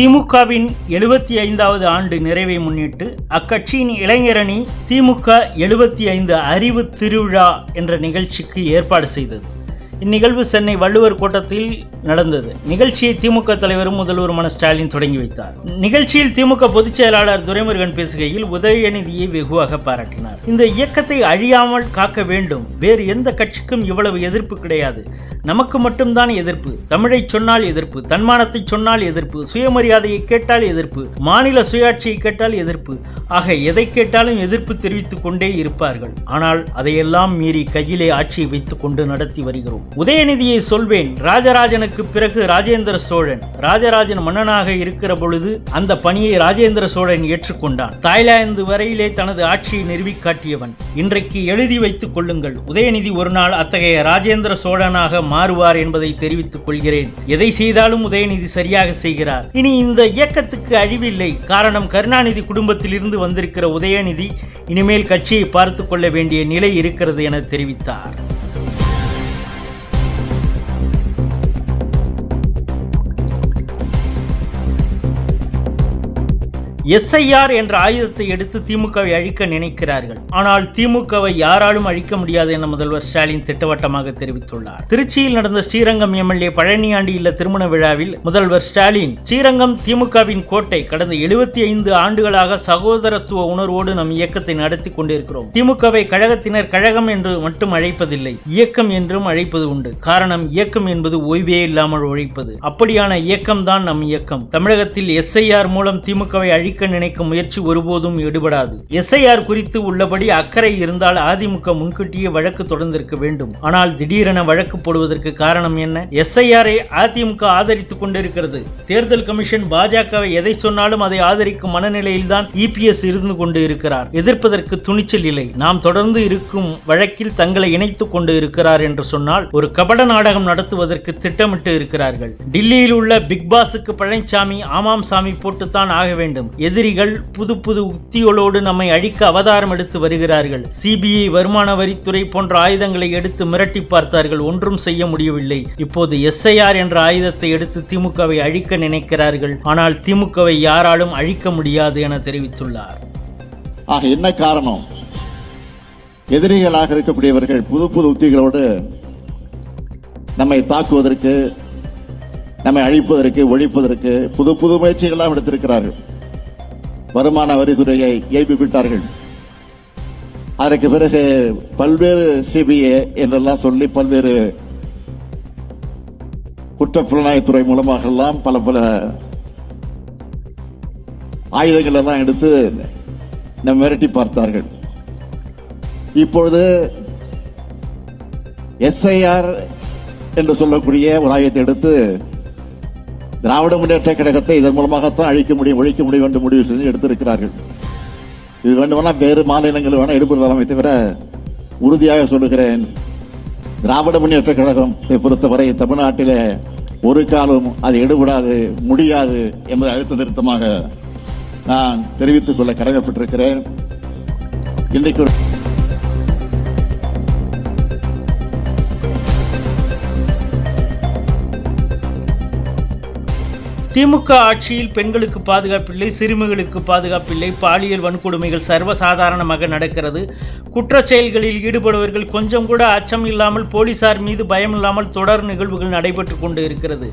திமுகவின் எழுபத்தி ஐந்தாவது ஆண்டு நிறைவை முன்னிட்டு அக்கட்சியின் இளைஞரணி திமுக எழுபத்தி ஐந்து அறிவு திருவிழா என்ற நிகழ்ச்சிக்கு ஏற்பாடு செய்தது. இந்நிகழ்வு சென்னை வள்ளுவர் கோட்டத்தில் நடந்தது. நிகழ்ச்சியை திமுக தலைவரும் முதல்வருமான ஸ்டாலின் தொடங்கி வைத்தார். நிகழ்ச்சியில் திமுக பொதுச் செயலாளர் துரைமுருகன் பேசுகையில் உதயநிதியை வெகுவாக பாராட்டினார். இந்த இயக்கத்தை அழியாமல் காக்க வேண்டும். வேறு எந்த கட்சிக்கும் இவ்வளவு எதிர்ப்பு கிடையாது. நமக்கு மட்டும்தான் எதிர்ப்பு. தமிழை சொன்னால் எதிர்ப்பு தன்மானத்தை சொன்னால் எதிர்ப்பு சுயமரியாதையை கேட்டால் எதிர்ப்பு மாநில சுயாட்சியை கேட்டால் எதிர்ப்பு. ஆக எதை கேட்டாலும் எதிர்ப்பு தெரிவித்துக் கொண்டே இருப்பார்கள். ஆனால் அதையெல்லாம் மீறி கையிலே ஆட்சியை வைத்துக் கொண்டு நடத்தி வருகிறோம். உதயநிதியை சொல்வேன் ராஜராஜனுக்கு பிறகு ராஜேந்திர சோழன். ராஜராஜன் மன்னனாக இருக்கிற பொழுது அந்த பணியை ராஜேந்திர சோழன் ஏற்றுக்கொண்டான். தாய்லாந்து வரையிலே தனது ஆட்சியை நிறுவி காட்டியவன். இன்றைக்கு எழுதி வைத்துக் கொள்ளுங்கள். உதயநிதி ஒரு நாள் அத்தகைய ராஜேந்திர சோழனாக மாறுவார் என்பதை தெரிவித்துக் கொள்கிறேன். எதை செய்தாலும் உதயநிதி சரியாக செய்கிறார். இனி இந்த இயக்கத்துக்கு அழிவில்லை. காரணம் கருணாநிதி குடும்பத்திலிருந்து வந்திருக்கிற உதயநிதி இனிமேல் கட்சியை பார்த்து கொள்ள வேண்டிய நிலை இருக்கிறது என தெரிவித்தார். எஸ்ஐஆர் என்ற ஆயுதத்தை எடுத்து திமுகவை அழிக்க நினைக்கிறார்கள். ஆனால் திமுகவை யாராலும் அழிக்க முடியாது என முதல்வர் ஸ்டாலின் திட்டவட்டமாக தெரிவித்துள்ளார். திருச்சியில் நடந்த ஸ்ரீரங்கம் எம்எல்ஏ பழனியாண்டி இல்ல திருமண விழாவில் முதல்வர் ஸ்டாலின் ஸ்ரீரங்கம் திமுகவின் கோட்டை கடந்த எழுபத்தி ஐந்து ஆண்டுகளாக சகோதரத்துவ உணர்வோடு நம் இயக்கத்தை நடத்தி கொண்டிருக்கிறோம். திமுகவை கழகத்தினர் கழகம் என்று மட்டும் அழைப்பதில்லை இயக்கம் என்றும் அழைப்பது உண்டு. காரணம் இயக்கம் என்பது ஓய்வே இல்லாமல் உழைப்பது. அப்படியான இயக்கம்தான் நம் இயக்கம். தமிழகத்தில் எஸ்ஐஆர் மூலம் திமுகவை அழிக்க நினைக்கும் முயற்சி ஒருபோதும் ஈடுபடாது. எஸ்ஐஆர் குறித்து உள்ளபடி அக்கறை இருந்தால் அதிமுக முன்கூட்டியே வழக்கு தொடர்ந்திருக்க வேண்டும். ஆனால் திடீரென வழக்கு போடுவதற்கு காரணம் என்ன? எஸ்ஐஆரை அதிமுக ஆதரித்துக் கொண்டிருக்கிறது. தேர்தல் கமிஷன் பாஜகவை எதை சொன்னாலும் அதை ஆதரிக்கும் மனநிலையில் தான் இபிஎஸ் இருந்து கொண்டு இருக்கிறார். எதிர்ப்பதற்கு துணிச்சல் இல்லை. நாம் தொடர்ந்து இருக்கும் வழக்கில் தங்களை இணைத்துக் கொண்டு இருக்கிறார் என்று சொன்னால் ஒரு கபட நாடகம் நடத்துவதற்கு திட்டமிட்டு இருக்கிறார்கள். டில்லியில் உள்ள பிக் பாஸுக்கு பழனிசாமி ஆமாம் சாமி போட்டுத்தான் ஆக வேண்டும். எதிரிகள் புது புது உத்திகளோடு நம்மை அழிக்க அவதாரம் எடுத்து வருகிறார்கள். சிபிஐ வருமான வரித்துறை போன்ற ஆயுதங்களை எடுத்து மிரட்டி பார்த்தார்கள். ஒன்றும் செய்ய முடியவில்லை. இப்போது எஸ்ஐஆர் என்ற ஆயுதத்தை எடுத்து திமுகவை அழிக்க நினைக்கிறார்கள். ஆனால் திமுகவை யாராலும் அழிக்க முடியாது என தெரிவித்துள்ளார். ஆக என்ன காரணம்? எதிரிகளாக இருக்கக்கூடியவர்கள் புது புது உத்திகளோடு நம்மை தாக்குவதற்கு நம்மை அழிப்பதற்கு ஒழிப்பதற்கு புது புது முயற்சிகளாக எடுத்திருக்கிறார்கள். வருமான வரித்துறையை ஏய்ப்பு அதற்கு பிறகு பல்வேறு சிபிஐ என்றெல்லாம் சொல்லி பல்வேறு குற்றப்புலனாய்வுத்துறை மூலமாக எல்லாம் பல பல ஆயுதங்கள் எல்லாம் எடுத்து நம்ம மிரட்டி பார்த்தார்கள். இப்பொழுது எஸ்ஐஆர் என்று சொல்லக்கூடிய ஒரு ஆயுதத்தை எடுத்து திராவிட முன்னேற்ற கழகத்தை இதன் மூலமாகத்தான் அழிக்க முடியும் ஒழிக்க முடியும் என்று முடிவு செஞ்சு எடுத்திருக்கிறார்கள். இது வேண்டுமானால் வேறு மாநிலங்கள் வேணால் எடுப்பதாமே தவிர உறுதியாக சொல்லுகிறேன் திராவிட முன்னேற்ற கழகத்தை பொறுத்தவரை தமிழ்நாட்டிலே ஒரு காலம் அது எடுபடாது முடியாது என்பதை அழுத்த திருத்தமாக நான் தெரிவித்துக் கொள்ள கடமைப்பட்டிருக்கிறேன். இன்றைக்கு திமுக ஆட்சியில் பெண்களுக்கு பாதுகாப்பில்லை சிறுமிகளுக்கு பாதுகாப்பில்லை பாலியல் வன்கொடுமைகள் சர்வசாதாரணமாக நடக்கிறது. குற்ற செயல்களில் ஈடுபடுபவர்கள் கொஞ்சம் கூட அச்சம் இல்லாமல் போலீசார் மீது பயம் இல்லாமல் தொடர் நிகழ்வுகள் நடைபெற்று கொண்டு இருக்கிறது.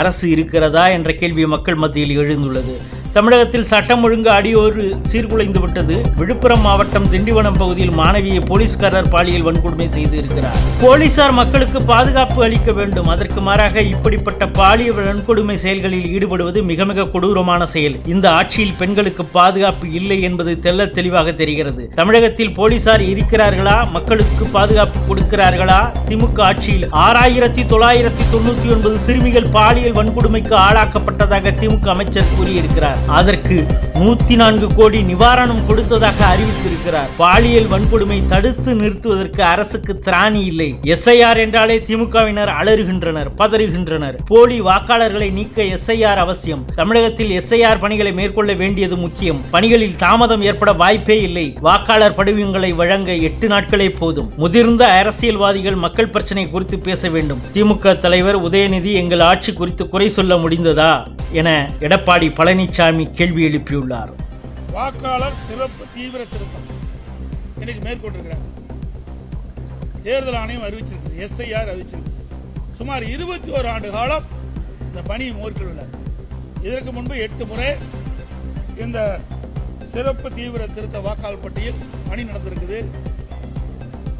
அரசு இருக்கிறதா என்ற கேள்வி மக்கள் மத்தியில் எழுந்துள்ளது. தமிழகத்தில் சட்டம் ஒழுங்கு அடியோடு சீர்குலைந்து விட்டது. விழுப்புரம் மாவட்டம் திண்டிவனம் பகுதியில் மாணவியை போலீஸ்காரர் பாலியல் வன்கொடுமை செய்து இருக்கிறார். போலீசார் மக்களுக்கு பாதுகாப்பு அளிக்க வேண்டும். அதற்கு மாறாக இப்படிப்பட்ட பாலியல் வன்கொடுமை செயல்களில் ஈடுபடுவது மிக மிக கொடூரமான செயல். இந்த ஆட்சியில் பெண்களுக்கு பாதுகாப்பு இல்லை என்பது தெல்ல தெளிவாக தெரிகிறது. தமிழகத்தில் போலீசார் இருக்கிறார்களா? மக்களுக்கு பாதுகாப்பு கொடுக்கிறார்களா? திமுக ஆட்சியில் ஆறாயிரத்தி தொள்ளாயிரத்தி தொண்ணூத்தி ஒன்பது சிறுமிகள் பாலியல் வன்கொடுமைக்கு ஆளாக்கப்பட்டதாக திமுக அமைச்சர் கூறியிருக்கிறார். அதற்கு நூத்தி நான்கு கோடி நிவாரணம் கொடுத்ததாக அறிவித்திருக்கிறார். பாலியல் வன்கொடுமை தடுத்து நிறுத்துவதற்கு அரசுக்கு திராணி இல்லை. எஸ்ஐஆர் என்றாலே திமுகவினர் அலறுகின்றனர் பதறுகின்றனர். போலி வாக்காளர்களை நீக்க எஸ்ஐஆர் அவசியம். தமிழகத்தில் எஸ்ஐஆர் பணிகளை மேற்கொள்ள வேண்டியது முக்கியம். பணிகளில் தாமதம் ஏற்பட வாய்ப்பே இல்லை. வாக்காளர் படிவங்களை வழங்க எட்டு நாட்களே போதும். முதிர்ந்த அரசியல்வாதிகள் மக்கள் பிரச்சனை குறித்து பேச வேண்டும். திமுக தலைவர் உதயநிதி எங்கள் ஆட்சி குறித்து குறை சொல்ல முடிந்ததா? என எடப்பாடி பழனிசாமி கேள்வி எழுப்பியுள்ளார். வாக்காளர் சிறப்பு தீவிர திருத்தம். இன்னைக்கு மேற்கொண்டிருக்கிறார். தேர்தல் ஆணையம் அறிவிச்சிருக்குது. எஸ்ஐஆர் அறிவிச்சிருக்குது. சுமார் இருபத்தி ஒரு ஆண்டு காலம் இந்த பணி மேற்கொள்ள இதற்கு முன்பு எட்டு முறை இந்த சிறப்பு தீவிர திருத்த வாக்காளர் பட்டியல் பணி நடந்திருக்குது.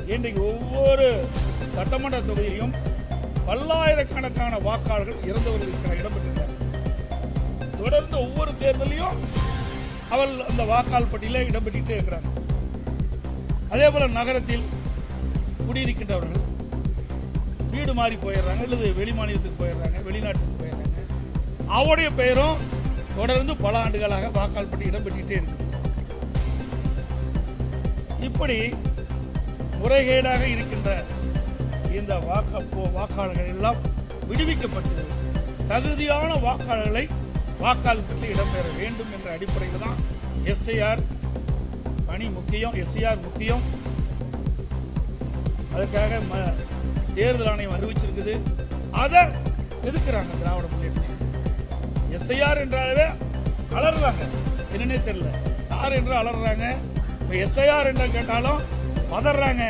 இன்றைக்கு ஒவ்வொரு சட்டமன்ற தொகுதியிலும் பல்லாயிரக்கணக்கான வாக்காளர்கள் இறந்தவர்களுக்கான இருக்கிற இடம்பெற்றிருக்கிறார் தொடர்ந்து ஒவ்வொரு தேர்தலையும் அவள் அந்த வாக்காளர் பட்டியலில் இடம்பெற்றுட்டே இருக்கிறாங்க அதே போல நகரத்தில் குடியிருக்கின்றவர்கள் வீடு மாறி போயிடுறாங்க அல்லது வெளி மாநிலத்துக்கு போயிடுறாங்க வெளிநாட்டுக்கு போயிடுறாங்க. அவருடைய பெயரும் தொடர்ந்து பல ஆண்டுகளாக வாக்காளர் பட்டியல் இடம்பெற்றுட்டே இருக்குது. இப்படி முறைகேடாக இருக்கின்ற இந்த வாக்க போ- வாக்காளர்கள் எல்லாம் விடுவிக்கப்பட்டு தகுதியான வாக்காளர்களை வாக்காளர் இடம்பெற வேண்டும் என்ற அடிப்படையில் தான் எஸ்ஐஆர் பணி முக்கியம் எஸ்ஐஆர் முக்கியம். அதுக்காக ம- தேர்தல் ஆணையம் அறிவிச்சிருக்குது. அதை எதுக்குறாங்க திராவிட முன்னேற்றம் எஸ்ஐஆர் என்றாலே அலறாங்க என்னன்னே தெரியல. சார் என்று அலறாங்க இப்போ எஸ்ஐஆர் என்று கேட்டாலும் பதறாங்க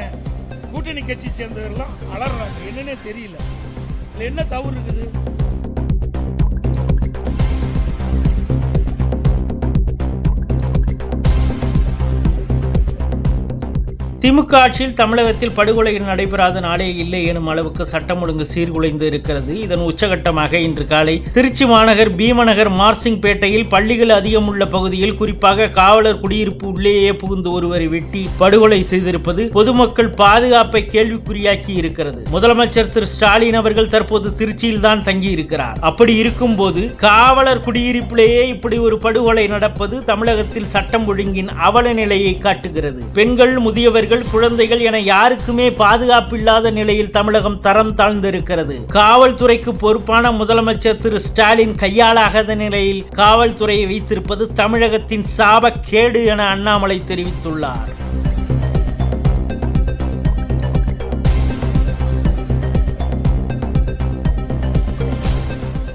கூட்டணி கட்சி சேர்ந்தவர்கள்லாம் அலறாங்க என்னன்னே தெரியல. இதுல என்ன தவறு இருக்குது? திமுக ஆட்சியில் தமிழகத்தில் படுகொலைகள் நடைபெறாத நாளே இல்லை எனும் அளவுக்கு சட்டம் ஒழுங்கு சீர்குலைந்து இருக்கிறது. இதன் உச்சகட்டமாக இன்று காலை திருச்சி மாநகர் பீமநகர் மார்சிங் பேட்டையில் பள்ளிகள் அதிகம் உள்ள பகுதியில் குறிப்பாக காவலர் குடியிருப்பு உள்ளேயே புகுந்து ஒருவரை வெட்டி படுகொலை செய்திருப்பது பொதுமக்கள் பாதுகாப்பை கேள்விக்குறியாக்கி இருக்கிறது. முதலமைச்சர் திரு ஸ்டாலின் அவர்கள் தற்போது திருச்சியில் தான் தங்கி இருக்கிறார் அப்படி இருக்கும்போது காவலர் குடியிருப்பிலேயே இப்படி ஒரு படுகொலை நடப்பது தமிழகத்தில் சட்டம் ஒழுங்கின் அவல நிலையை காட்டுகிறது. பெண்கள் முதியவர்கள் குழந்தைகள் என யாருக்குமே பாதுகாப்பில்லாத நிலையில் தமிழகம் தரம் தாழ்ந்திருக்கிறது. காவல்துறைக்கு பொறுப்பான முதலமைச்சர் திரு. ஸ்டாலின் கையாளாகாத நிலையில் காவல்துறையை வைத்திருப்பது தமிழகத்தின் சாபக்கேடு என அண்ணாமலை தெரிவித்துள்ளார்.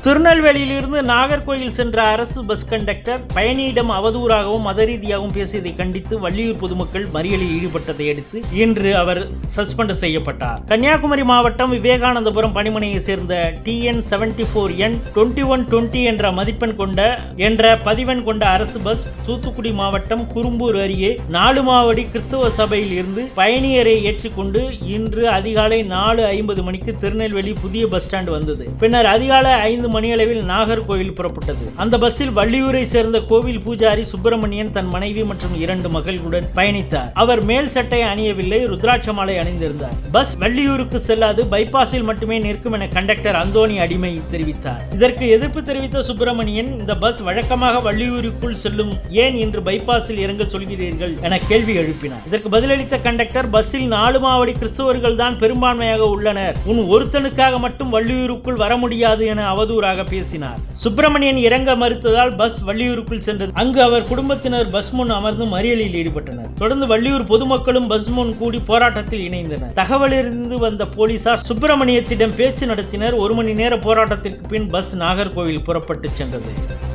திருநெல்வேலியிலிருந்து நாகர்கோயில் சென்ற அரசு பஸ் கண்டக்டர் பயணியிடம் அவதூறாகவும் மத ரீதியாகவும் பேசியதை கண்டித்து வள்ளியூர் பொதுமக்கள் மறியலில் ஈடுபட்டதை அடுத்து இன்று அவர் சஸ்பெண்ட் செய்யப்பட்டார். கன்னியாகுமரி மாவட்டம் விவேகானந்தபுரம் பணிமனையை சேர்ந்த TN seventy four N twenty one twenty என்ற மதிப்பெண் கொண்ட என்ற பதிவெண் கொண்ட அரசு பஸ் தூத்துக்குடி மாவட்டம் குறும்பூர் அருகே நாலு மாவடி கிறிஸ்தவ சபையில் இருந்து பயணியரை ஏற்றிக்கொண்டு இன்று அதிகாலை நாலு ஐம்பது மணிக்கு திருநெல்வேலி புதிய பஸ் ஸ்டாண்ட் வந்தது. பின்னர் அதிகாலை ஐந்து மணியளவில் நாகர்கோவில் புறப்பட்டது. அந்த பஸ்ஸில் வள்ளியூரை சேர்ந்த கோவில் பூஜாரி சுப்பிரமணியன் தன் மனைவி மற்றும் இரண்டு மகள்களுடன் பயணித்தார். அவர் மேல் சட்டை அணியவில்லை ருத்ராட்ச மாலை அணிந்திருந்தார். பஸ் வள்ளியூருக்கு செல்லாது பைபாஸில் மட்டுமே நிற்கும் என கண்டக்டர் அந்தோணி அடிமை தெரிவித்தார். இதற்கு எதிர்ப்பு தெரிவித்த சுப்பிரமணியன் இந்த பஸ் வழக்கமாக வள்ளியூருக்குள் செல்லும் ஏன் இன்று பைபாஸில் இறங்க சொல்கிறீர்கள் என கேள்வி எழுப்பினார். இதற்கு பதிலளித்த கண்டக்டர் பஸ்ஸில் நாலு மாவடி கிறிஸ்தவர்கள் தான் பெரும்பான்மையாக உள்ளனர். உன் ஒருத்தனுக்காக மட்டும் வள்ளியூருக்குள் வர முடியாது என அவதூறு அவதூறாக பேசினார். சுப்பிரமணியன் இறங்க மறுத்ததால் பஸ் வள்ளியூருக்குள் சென்றது. அங்கு அவர் குடும்பத்தினர் பஸ் முன் அமர்ந்து மறியலில் ஈடுபட்டனர். தொடர்ந்து வள்ளியூர் பொதுமக்களும் பஸ் முன் கூடி போராட்டத்தில் இணைந்தனர். தகவலிருந்து வந்த போலீசார் சுப்பிரமணியத்திடம் பேச்சு நடத்தினர். ஒரு மணி நேர போராட்டத்திற்கு பின் பஸ் நாகர்கோவில் புறப்பட்டு சென்றது.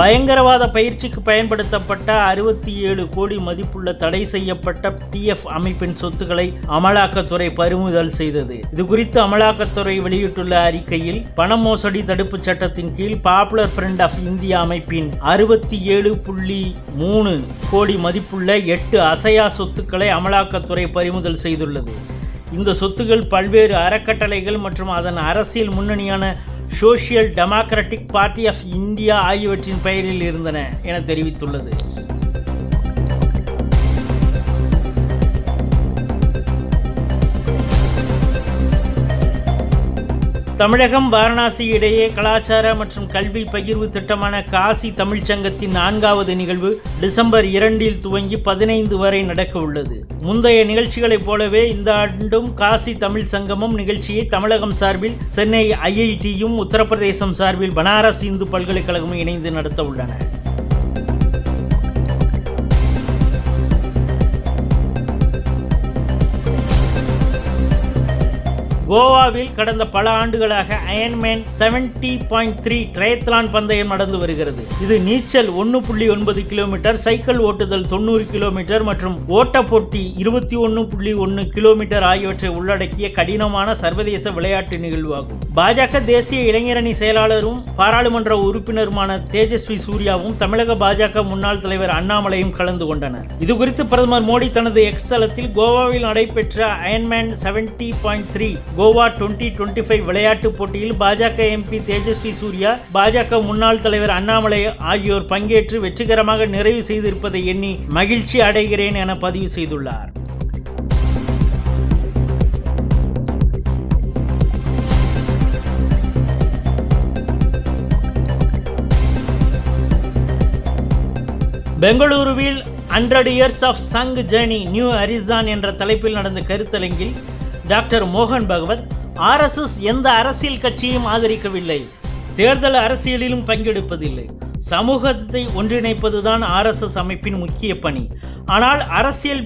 பயங்கரவாத பயிற்சிக்கு பயன்படுத்தப்பட்ட அறுபத்தி ஏழு கோடி மதிப்புள்ள தடை செய்யப்பட்ட பிஎஃப் அமைப்பின் சொத்துக்களை அமலாக்கத்துறை பறிமுதல் செய்தது. இது குறித்து அமலாக்கத்துறை வெளியிட்டுள்ள அறிக்கையில் பண மோசடி தடுப்பு சட்டத்தின் கீழ் பாப்புலர் ஃப்ரண்ட் ஆஃப் இந்தியா அமைப்பின் அறுபத்தி ஏழு புள்ளி மூணு கோடி மதிப்புள்ள எட்டு அசையா சொத்துக்களை அமலாக்கத்துறை பறிமுதல் செய்துள்ளது. இந்த சொத்துகள் பல்வேறு அறக்கட்டளைகள் மற்றும் அதன் அரசியல் முன்னணியான Social Democratic Party of India ஆகியவற்றின் பெயரில் இருந்தன என தெரிவித்துள்ளது. தமிழகம் வாரணாசி இடையே கலாச்சார மற்றும் கல்வி பகிர்வு திட்டமான காசி தமிழ்ச்சங்கத்தின் நான்காவது நிகழ்வு டிசம்பர் இரண்டில் துவங்கி பதினைந்து வரை நடக்க உள்ளது. முந்தைய நிகழ்ச்சிகளைப் போலவே இந்த ஆண்டும் காசி தமிழ் சங்கமும் நிகழ்ச்சியை தமிழகம் சார்பில் சென்னை ஐஐடியும் உத்தரப்பிரதேசம் சார்பில் பனாரஸ் இந்து பல்கலைக்கழகமும் இணைந்து நடத்த உள்ளன. கோவாவில் கடந்த பல ஆண்டுகளாக Ironman seventy point three triathlon பந்தயம் நடந்து வருகிறது. இது நீச்சல் ஒன்று புள்ளி ஒன்பது கிலோமீட்டர் சைக்கிள் ஓட்டுதல் தொண்ணூறு கிலோமீட்டர் மற்றும் ஓட்ட போட்டி இருபத்தி ஒன்று புள்ளி ஒன்று கிலோமீட்டர் ஆகியவற்றை உள்ளடக்கிய கடினமான சர்வதேச விளையாட்டு நிகழ்வாகும். பாஜக தேசிய இளைஞரணி செயலாளரும் பாராளுமன்ற உறுப்பினருமான தேஜஸ்வி சூர்யாவும் தமிழக பாஜக முன்னாள் தலைவர் அண்ணாமலையும் கலந்து கொண்டனர். இதுகுறித்து பிரதமர் மோடி தனது எக்ஸ் தளத்தில் கோவாவில் நடைபெற்ற Ironman seventy point three Goa twenty twenty five விளையாட்டுப் போட்டியில் பாஜக எம்பி தேஜஸ்வி சூர்யா பாஜக முன்னாள் தலைவர் அண்ணாமலை ஆகியோர் பங்கேற்று வெற்றிகரமாக நிறைவு செய்திருப்பதை எண்ணி மகிழ்ச்சி அடைகிறேன் என பதிவு செய்துள்ளார். பெங்களூருவில் hundred years of Sangh journey new horizon என்ற தலைப்பில் நடந்த கருத்தரங்கில் டாக்டர் மோகன் பகவத் ஆர்எஸ்எஸ் எந்த அரசியல் கட்சியும் ஆதரிக்கவில்லை. தேர்தல் அரசியலிலும் பங்கெடுப்பதில்லை. சமூகத்தை ஒன்றிணைப்பதுதான் ஆர்எஸ்எஸ் அமைப்பின் முக்கிய பணி. ஆனால் அரசியல்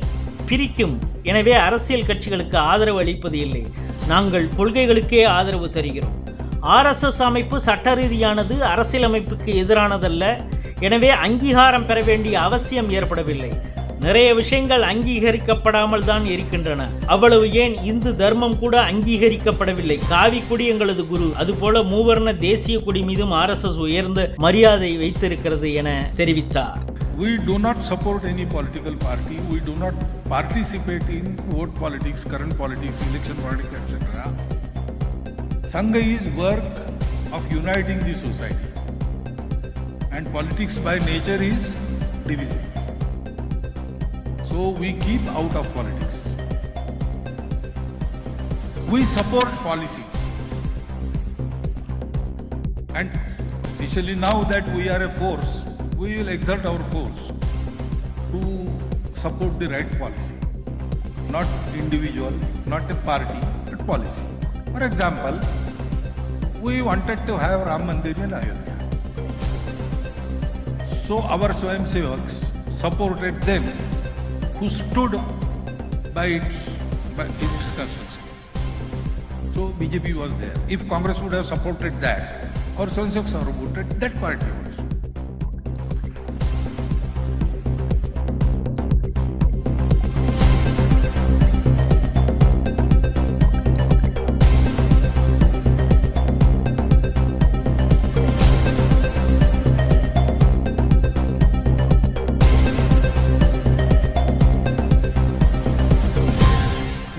பிரிக்கும். எனவே அரசியல் கட்சிகளுக்கு ஆதரவு அளிப்பது இல்லை. நாங்கள் கொள்கைகளுக்கே ஆதரவு தருகிறோம். ஆர்எஸ்எஸ் அமைப்பு சட்ட ரீதியானது அரசியலமைப்புக்கு எதிரானதல்ல. எனவே அங்கீகாரம் பெற வேண்டிய அவசியம் ஏற்படவில்லை. நிறைய விஷயங்கள் அங்கீகரிக்கப்படாமல் தான் இருக்கின்றன அவ்வளவு ஏன் இந்து தர்மம் கூட அங்கீகரிக்கப்படவில்லை காவி கொடி எங்களது குரு அதுபோல மூவர்ண தேசிய கொடி மீதும் ஆர் எஸ் எஸ் உயர்ந்த மரியாதை வைத்திருக்கிறது என தெரிவித்தார் We do not support any political party. We do not participate in vote politics, current politics, election politics, etc. Sangha is work of uniting the society. And politics by nature is divisive. So we keep out of politics. We support policies. And especially now that we are a force, we will exert our force to support the right policy. Not individual, not a party, but policy. For example, we wanted to have Ram Mandir in Ayodhya. So our Swayam Sevaks supported them who stood by its, by its construction. So BJP was there. If Congress would have supported that, or have voted that party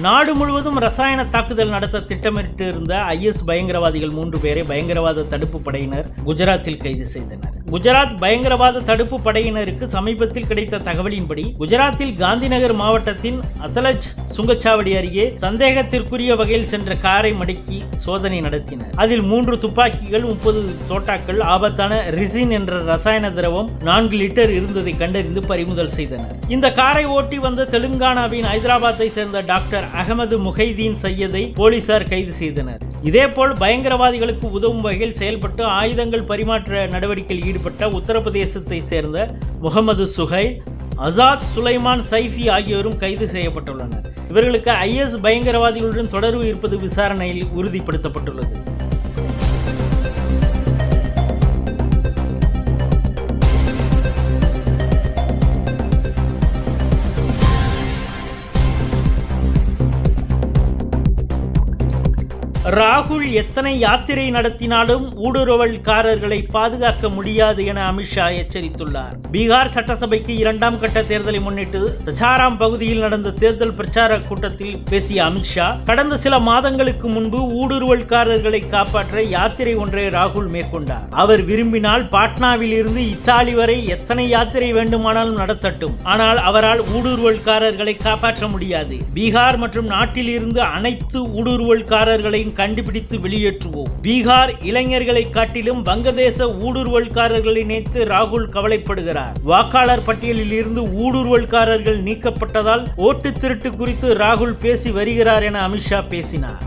நாடு முழுவதும் ரசாயன தாக்குதல் நடத்த திட்டமிட்டு இருந்த IS பயங்கரவாதிகள் மூன்று பேரை பயங்கரவாத தடுப்பு படையினர் குஜராத்தில் கைது செய்தனர். குஜராத் பயங்கரவாத தடுப்பு படையினருக்கு சமீபத்தில் கிடைத்த தகவலின்படி குஜராத்தில் காந்திநகர் மாவட்டத்தின் அசலஜ் சுங்கச்சாவடி அருகே சந்தேகத்திற்குரிய வகையில் சென்ற காரை மடக்கி சோதனை நடத்தினர். அதில் மூன்று துப்பாக்கிகள் முப்பது தோட்டாக்கள் ஆபத்தான ரிசின் என்ற ரசாயன திரவம் நான்கு லிட்டர் இருந்ததை கண்டறிந்து பறிமுதல் செய்தனர். இந்த காரை ஓட்டி வந்த தெலுங்கானாவின் ஹைதராபாத்தை சேர்ந்த டாக்டர் அகமது முஹைதீன் சையதை போலீசார் கைது செய்தனர். இதேபோல் பயங்கரவாதிகளுக்கு உதவும் வகையில் செயல்பட்டு ஆயுதங்கள் பரிமாற்ற நடவடிக்கையில் ஈடுபட்ட உத்தரப்பிரதேசத்தை சேர்ந்த முகமது சுஹை அசாத் சுலைமான் சைஃபி ஆகியோரும் கைது செய்யப்பட்டுள்ளனர். இவர்களுக்கு ஐஎஸ் பயங்கரவாதிகளுடன் தொடர்பு இருப்பது விசாரணையில் உறுதிப்படுத்தப்பட்டுள்ளது. ராகுல் எத்தனை யாத்திரை நடத்தினாலும் ஊடுருவல்காரர்களை பாதுகாக்க முடியாது என அமித்ஷா எச்சரித்துள்ளார். பீகார் சட்டசபைக்கு இரண்டாம் கட்ட தேர்தலை முன்னிட்டு தசாராம் பகுதியில் நடந்த தேர்தல் பிரச்சார கூட்டத்தில் பேசிய அமித்ஷா கடந்த சில மாதங்களுக்கு முன்பு ஊடுருவல்காரர்களை காப்பாற்ற யாத்திரை ஒன்றை ராகுல் மேற்கொண்டார். அவர் விரும்பினால் பாட்னாவில் இருந்து இத்தாலி வரை எத்தனை யாத்திரை வேண்டுமானாலும் நடத்தட்டும். ஆனால் அவரால் ஊடுருவல்காரர்களை காப்பாற்ற முடியாது. பீகார் மற்றும் நாட்டில் இருந்து அனைத்து ஊடுருவல்காரர்களையும் கண்டுபிடித்து வெளியேற்றுவோம். பீகார் இளைஞர்களை காட்டிலும் வங்கதேச ஊடுருவல்காரர்களை நினைத்து ராகுல் கவலைப்படுகிறார். வாக்காளர் பட்டியலில் இருந்து ஊடுருவல்காரர்கள் நீக்கப்பட்டதால் ஓட்டு திருட்டு குறித்து ராகுல் பேசி வருகிறார் என அமித்ஷா பேசினார்.